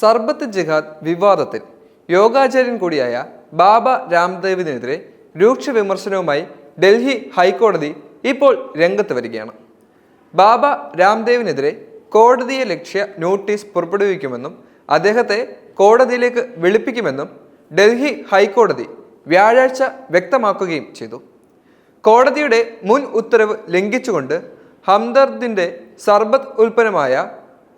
സർബത്ത് ജിഹാദ് വിവാദത്തിൽ യോഗാചാര്യൻ കൂടിയായ ബാബ രാംദേവിനെതിരെ രൂക്ഷ വിമർശനവുമായി ഡൽഹി ഹൈക്കോടതി ഇപ്പോൾ രംഗത്ത് വരികയാണ്. ബാബ രാംദേവിനെതിരെ കോടതിയെ ലക്ഷ്യ നോട്ടീസ് പുറപ്പെടുവിക്കുമെന്നും അദ്ദേഹത്തെ കോടതിയിലേക്ക് വിളിപ്പിക്കുമെന്നും ഡൽഹി ഹൈക്കോടതി വ്യാഴാഴ്ച വ്യക്തമാക്കുകയും ചെയ്തു. കോടതിയുടെ മുൻ ഉത്തരവ് ലംഘിച്ചുകൊണ്ട് ഹംദർദിന്റെ സർബത്ത് ഉൽപ്പന്നമായ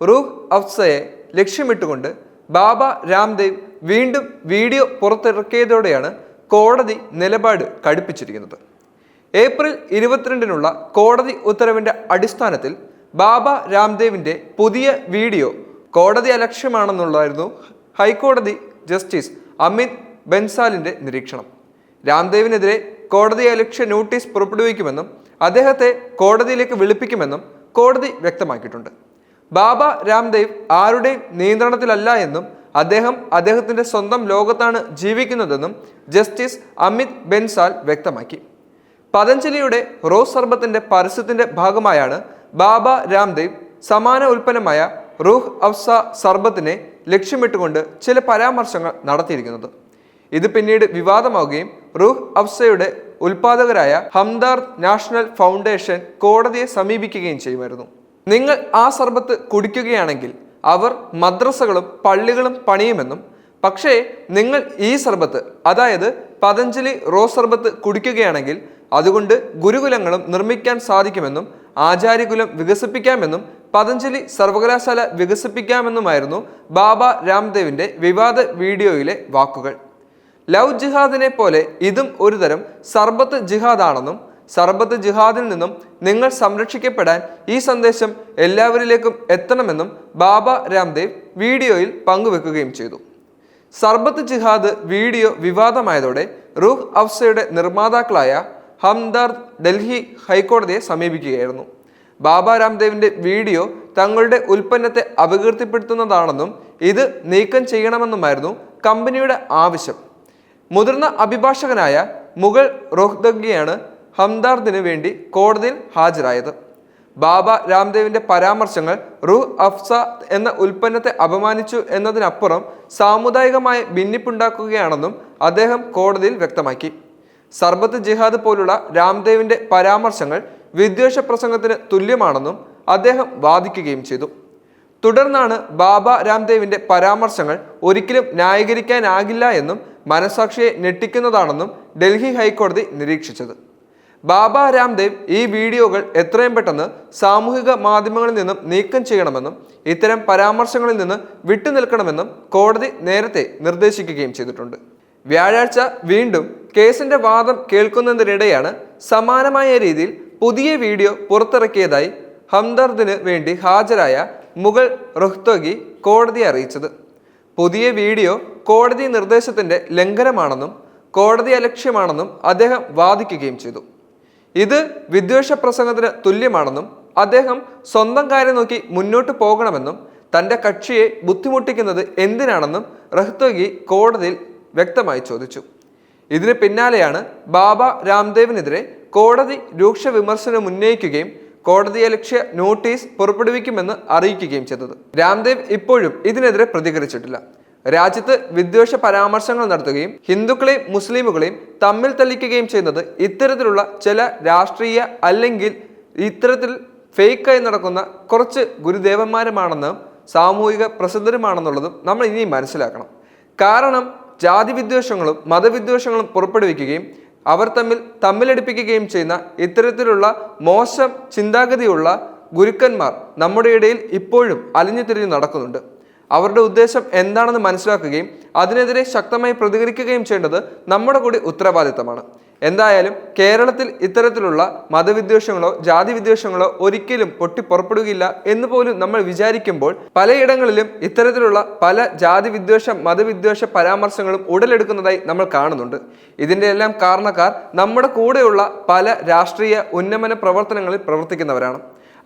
റൂഹ് അഫ്സയെ ലക്ഷ്യമിട്ടുകൊണ്ട് ബാബ രാംദേവ് വീണ്ടും വീഡിയോ പുറത്തിറക്കിയതോടെയാണ് കോടതി നിലപാട് കടുപ്പിച്ചിരിക്കുന്നത്. ഏപ്രിൽ ഇരുപത്തിരണ്ടിനുള്ള കോടതി ഉത്തരവിന്റെ അടിസ്ഥാനത്തിൽ ബാബ രാംദേവിന്റെ പുതിയ വീഡിയോ കോടതി അലക്ഷ്യമാണെന്നുള്ളതായിരുന്നു ഹൈക്കോടതി ജസ്റ്റിസ് അമിത് ബെൻസാലിന്റെ നിരീക്ഷണം. രാംദേവിനെതിരെ കോടതി അലക്ഷ്യ നോട്ടീസ് പുറപ്പെടുവിക്കുമെന്നും അദ്ദേഹത്തെ കോടതിയിലേക്ക് വിളിപ്പിക്കുമെന്നും കോടതി വ്യക്തമാക്കിയിട്ടുണ്ട്. ബാബ രാംദേവ് ആരുടെയും നിയന്ത്രണത്തിലല്ല എന്നും അദ്ദേഹം അദ്ദേഹത്തിന്റെ സ്വന്തം ലോകത്താണ് ജീവിക്കുന്നതെന്നും ജസ്റ്റിസ് അമിത് ബെൻസാൽ വ്യക്തമാക്കി. പതഞ്ജലിയുടെ റോസ് സർബത്തിന്റെ പരസ്യത്തിന്റെ ഭാഗമായാണ് ബാബ രാംദേവ് സമാന ഉൽപ്പന്നമായ റൂഹ് അഫ്സ സർബത്തിനെ ലക്ഷ്യമിട്ടുകൊണ്ട് ചില പരാമർശങ്ങൾ നടത്തിയിരിക്കുന്നത്. ഇത് പിന്നീട് വിവാദമാവുകയും റൂഹ് അഫ്സയുടെ ഉൽപാദകരായ ഹംദാർ നാഷണൽ ഫൗണ്ടേഷൻ കോടതിയെ സമീപിക്കുകയും ചെയ്യുമായിരുന്നു. നിങ്ങൾ ആ സർബത്ത് കുടിക്കുകയാണെങ്കിൽ അവർ മദ്രസകളും പള്ളികളും പണിയുമെന്നും പക്ഷേ നിങ്ങൾ ഈ സർബത്ത് അതായത് പതഞ്ജലി റോസ് സർബത്ത് കുടിക്കുകയാണെങ്കിൽ അതുകൊണ്ട് ഗുരുകുലങ്ങളും നിർമ്മിക്കാൻ സാധിക്കുമെന്നും ആചാര്യകുലം വികസിപ്പിക്കാമെന്നും പതഞ്ജലി സർവകലാശാല വികസിപ്പിക്കാമെന്നുമായിരുന്നു ബാബ രാംദേവിന്റെ വിവാദ വീഡിയോയിലെ വാക്കുകൾ. ലവ് ജിഹാദിനെ പോലെ ഇതും ഒരുതരം സർബത്ത് ജിഹാദാണെന്നും സർബത്ത് ജിഹാദിൽ നിന്നും നിങ്ങൾ സംരക്ഷിക്കപ്പെടാൻ ഈ സന്ദേശം എല്ലാവരിലേക്കും എത്തണമെന്നും ബാബ രാംദേവ് വീഡിയോയിൽ പങ്കുവെക്കുകയും ചെയ്തു. സർബത്ത് ജിഹാദ് വീഡിയോ വിവാദമായതോടെ റൂഹ് അഫ്സയുടെ നിർമ്മാതാക്കളായ ഹംദർദ് ഡൽഹി ഹൈക്കോടതിയെ സമീപിക്കുകയായിരുന്നു. ബാബ രാംദേവിന്റെ വീഡിയോ തങ്ങളുടെ ഉൽപ്പന്നത്തെ അപകീർത്തിപ്പെടുത്തുന്നതാണെന്നും ഇത് നീക്കം ചെയ്യണമെന്നുമായിരുന്നു കമ്പനിയുടെ ആവശ്യം. മുതിർന്ന അഭിഭാഷകനായ മുഗൾ റോഹ്തഗിയാണ് ഹംദാർദിന് വേണ്ടി കോടതിയിൽ ഹാജരായത്. ബാബ രാംദേവിന്റെ പരാമർശങ്ങൾ റുഹ് അഫ്സ എന്ന ഉൽപ്പന്നത്തെ അപമാനിച്ചു എന്നതിനപ്പുറം സാമുദായികമായ ഭിന്നിപ്പുണ്ടാക്കുകയാണെന്നും അദ്ദേഹം കോടതിയിൽ വ്യക്തമാക്കി. സർബത്ത് ജിഹാദ് പോലുള്ള രാംദേവിന്റെ പരാമർശങ്ങൾ വിദ്വേഷ പ്രസംഗത്തിന് തുല്യമാണെന്നും അദ്ദേഹം വാദിക്കുകയും ചെയ്തു. തുടർന്നാണ് ബാബ രാംദേവിന്റെ പരാമർശങ്ങൾ ഒരിക്കലും ന്യായീകരിക്കാനാകില്ല എന്നും മനസാക്ഷിയെ ഞെട്ടിക്കുന്നതാണെന്നും ഡൽഹി ഹൈക്കോടതി നിരീക്ഷിച്ചത്. ബാബ രാംദേവ് ഈ വീഡിയോകൾ എത്രയും പെട്ടെന്ന് സാമൂഹിക മാധ്യമങ്ങളിൽ നിന്നും നീക്കം ചെയ്യണമെന്നും ഇത്തരം പരാമർശങ്ങളിൽ നിന്ന് വിട്ടുനിൽക്കണമെന്നും കോടതി നേരത്തെ നിർദ്ദേശിക്കുകയും ചെയ്തിട്ടുണ്ട്. വ്യാഴാഴ്ച വീണ്ടും കേസിന്റെ വാദം കേൾക്കുന്നതിനിടെയാണ് സമാനമായ രീതിയിൽ പുതിയ വീഡിയോ പുറത്തിറക്കിയതായി ഹംദർദിന് വേണ്ടി ഹാജരായ മുഗൾ റൊഹ്തോഗി കോടതിയെ അറിയിച്ചത്. പുതിയ വീഡിയോ കോടതി നിർദ്ദേശത്തിന്റെ ലംഘനമാണെന്നും കോടതി അലക്ഷ്യമാണെന്നും അദ്ദേഹം വാദിക്കുകയും ചെയ്തു. ഇത് വിദ്വേഷ പ്രസംഗത്തിന് തുല്യമാണെന്നും അദ്ദേഹം സ്വന്തം കാര്യം നോക്കി മുന്നോട്ട് പോകണമെന്നും തന്റെ കക്ഷിയെ ബുദ്ധിമുട്ടിക്കുന്നത് എന്തിനാണെന്നും റഹ്തഗി കോടതിയിൽ വ്യക്തമായി ചോദിച്ചു. ഇതിന് പിന്നാലെയാണ് ബാബ രാംദേവിനെതിരെ കോടതി രൂക്ഷ വിമർശനം ഉന്നയിക്കുകയും കോടതിയെ ലക്ഷ്യ നോട്ടീസ് പുറപ്പെടുവിക്കുമെന്ന് അറിയിക്കുകയും ചെയ്തത്. രാംദേവ് ഇപ്പോഴും ഇതിനെതിരെ പ്രതികരിച്ചിട്ടില്ല. രാജ്യത്ത് വിദ്വേഷ പരാമർശങ്ങൾ നടത്തുകയും ഹിന്ദുക്കളെയും മുസ്ലിമുകളെയും തമ്മിൽ തല്ലിക്കുകയും ചെയ്യുന്നത് ഇത്തരത്തിലുള്ള ചില രാഷ്ട്രീയ അല്ലെങ്കിൽ ഇത്തരത്തിൽ ഫേക്കായി നടക്കുന്ന കുറച്ച് ഗുരുദേവന്മാരുമാണെന്നും സാമൂഹിക പ്രസിദ്ധരുമാണെന്നുള്ളതും നമ്മൾ ഇനി മനസ്സിലാക്കണം. കാരണം ജാതി വിദ്വേഷങ്ങളും മതവിദ്വേഷങ്ങളും പുറപ്പെടുവിക്കുകയും അവർ തമ്മിൽ തമ്മിലടിപ്പിക്കുകയും ചെയ്യുന്ന ഇത്തരത്തിലുള്ള മോശം ചിന്താഗതിയുള്ള ഗുരുക്കന്മാർ നമ്മുടെ ഇടയിൽ ഇപ്പോഴും അലിഞ്ഞു തിരിഞ്ഞു നടക്കുന്നുണ്ട്. അവരുടെ ഉദ്ദേശം എന്താണെന്ന് മനസ്സിലാക്കുകയും അതിനെതിരെ ശക്തമായി പ്രതികരിക്കുകയും ചെയ്യേണ്ടത് നമ്മുടെ കൂടി ഉത്തരവാദിത്തമാണ്. എന്തായാലും കേരളത്തിൽ ഇത്തരത്തിലുള്ള മതവിദ്വേഷങ്ങളോ ജാതി വിദ്വേഷങ്ങളോ ഒരിക്കലും പൊട്ടിപ്പുറപ്പെടുകയില്ല എന്ന് പോലും നമ്മൾ വിചാരിക്കുമ്പോൾ പലയിടങ്ങളിലും ഇത്തരത്തിലുള്ള പല ജാതി വിദ്വേഷ മതവിദ്വേഷ പരാമർശങ്ങളും ഉടലെടുക്കുന്നതായി നമ്മൾ കാണുന്നുണ്ട്. ഇതിന്റെ എല്ലാം കാരണക്കാർ നമ്മുടെ കൂടെയുള്ള പല രാഷ്ട്രീയ ഉന്നമന പ്രവർത്തനങ്ങളിൽ പ്രവർത്തിക്കുന്നവരാണ്.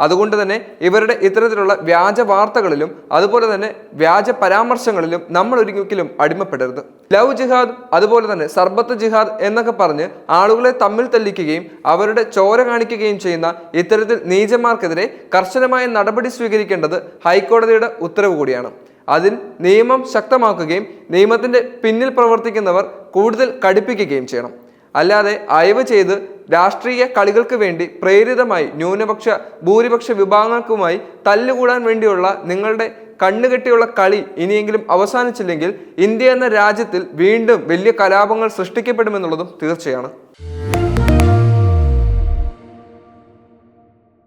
അതുകൊണ്ട് തന്നെ ഇവരുടെ ഇത്തരത്തിലുള്ള വ്യാജ വാർത്തകളിലും അതുപോലെ തന്നെ വ്യാജ പരാമർശങ്ങളിലും നമ്മൾ ഒരിക്കലും അടിമപ്പെടരുത്. ലവ് ജിഹാദ് അതുപോലെ തന്നെ സർബത്ത് ജിഹാദ് എന്നൊക്കെ പറഞ്ഞ് ആളുകളെ തമ്മിൽ തല്ലിക്കുകയും അവരുടെ ചോര കാണിക്കുകയും ചെയ്യുന്ന ഇത്തരത്തിൽ നീചന്മാർക്കെതിരെ കർശനമായ നടപടി സ്വീകരിക്കേണ്ടത് ഹൈക്കോടതിയുടെ ഉത്തരവ് കൂടിയാണ്. അതിൽ നിയമം ശക്തമാക്കുകയും നിയമത്തിന്റെ പിന്നിൽ പ്രവർത്തിക്കുന്നവർ കൂടുതൽ കടുപ്പിക്കുകയും ചെയ്യണം. അല്ലാതെ അയവ് ചെയ്ത് രാഷ്ട്രീയ കളികൾക്ക് വേണ്ടി പ്രേരിതമായി ന്യൂനപക്ഷ ഭൂരിപക്ഷ വിഭാഗങ്ങൾക്കുമായി തല്ലുകൂടാൻ വേണ്ടിയുള്ള നിങ്ങളുടെ കണ്ണുകെട്ടിയുള്ള കളി ഇനിയെങ്കിലും അവസാനിച്ചില്ലെങ്കിൽ ഇന്ത്യ എന്ന രാജ്യത്തിൽ വീണ്ടും വലിയ കലാപങ്ങൾ സൃഷ്ടിക്കപ്പെടുമെന്നുള്ളതും തീർച്ചയാണ്.